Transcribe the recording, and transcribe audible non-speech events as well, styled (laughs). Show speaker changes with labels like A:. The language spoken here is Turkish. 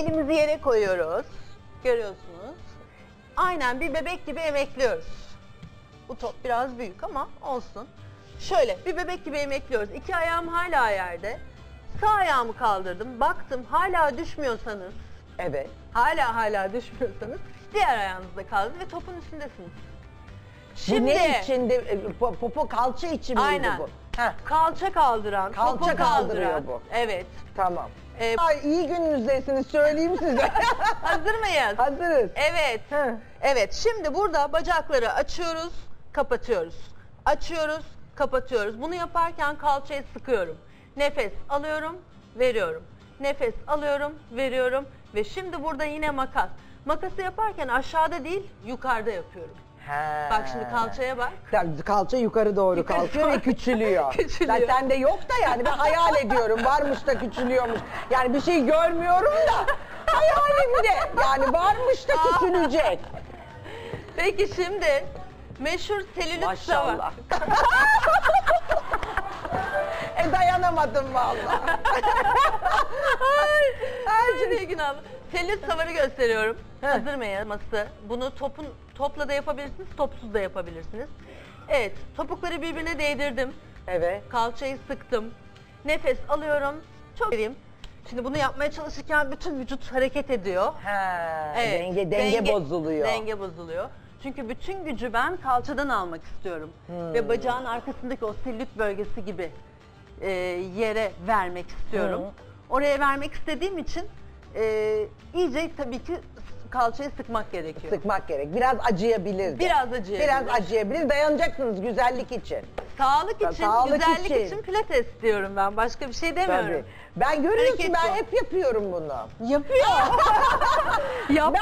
A: Elimizi yere koyuyoruz. Görüyorsunuz. Aynen bir bebek gibi emekliyoruz. Bu top biraz büyük ama olsun. Şöyle bir bebek gibi emekliyoruz. İki ayağım hala yerde. Sağ ayağımı kaldırdım. Baktım hala düşmüyorsanız,
B: Evet.
A: hala hala düşmüyorsanız diğer ayağınızda kaldı ve topun üstündesiniz.
B: Bu ne içinde? E, po- Popo kalça için miydi
A: Aynen.
B: bu? Heh,
A: Kalça kaldıran,
B: Kalça
A: topu
B: kaldırıyor
A: kaldıran.
B: bu.
A: Evet.
B: tamam.
A: Ee,
B: Ay iyi gününüzdesiniz söyleyeyim size. (laughs)
A: hazır mıyız?
B: Hazırız.
A: Evet.
B: Heh.
A: Evet. Şimdi burada bacakları açıyoruz, kapatıyoruz. Açıyoruz, kapatıyoruz. Bunu yaparken kalçayı sıkıyorum. Nefes alıyorum, veriyorum. Nefes alıyorum, veriyorum ve şimdi burada yine makas. Makası yaparken aşağıda değil, yukarıda yapıyorum.
B: He.
A: Bak şimdi kalçaya bak.
B: Tabii kalça yukarı doğru
A: Yukarı
B: kalkıyor ve (laughs) küçülüyor.
A: Küçülüyor.
B: Zaten de yok da yani ben hayal ediyorum varmış da küçülüyormuş. Yani bir şey görmüyorum da hayalimde yani varmış da küçülecek.
A: Peki şimdi meşhur selülit
B: Maşallah. (laughs) e dayanamadım vallahi. (laughs)
A: Ay Nilgün abla. Selülit savarı gösteriyorum.
B: Heh.
A: Hazır mıyması? Bunu topun topla da yapabilirsiniz, topsuz da yapabilirsiniz. Evet, topukları birbirine değdirdim.
B: Evet.
A: Kalçayı sıktım. Nefes alıyorum. Çok vereyim. Şimdi bunu yapmaya çalışırken bütün vücut hareket ediyor.
B: Ha,
A: Evet,
B: denge, denge bozuluyor.
A: Denge bozuluyor. Çünkü bütün gücü ben kalçadan almak istiyorum.
B: Hmm.
A: Ve bacağın arkasındaki o selülit bölgesi gibi e, yere vermek istiyorum.
B: Hı.
A: Oraya vermek istediğim için e, iyice tabii ki kalçayı sıkmak gerekiyor.
B: Sıkmak gerek. Biraz acıyabilir. de.
A: Biraz acıyabilir.
B: Biraz acıyabilir. Dayanacaksınız güzellik için.
A: Sağlık için,
B: sağlık
A: güzellik
B: için.
A: için. pilates diyorum ben. Başka bir şey demiyorum.
B: Tabii. Ben görüyorsun
A: Hareket
B: ben
A: yok.
B: hep yapıyorum bunu.
A: Yapıyor. (laughs) Yap.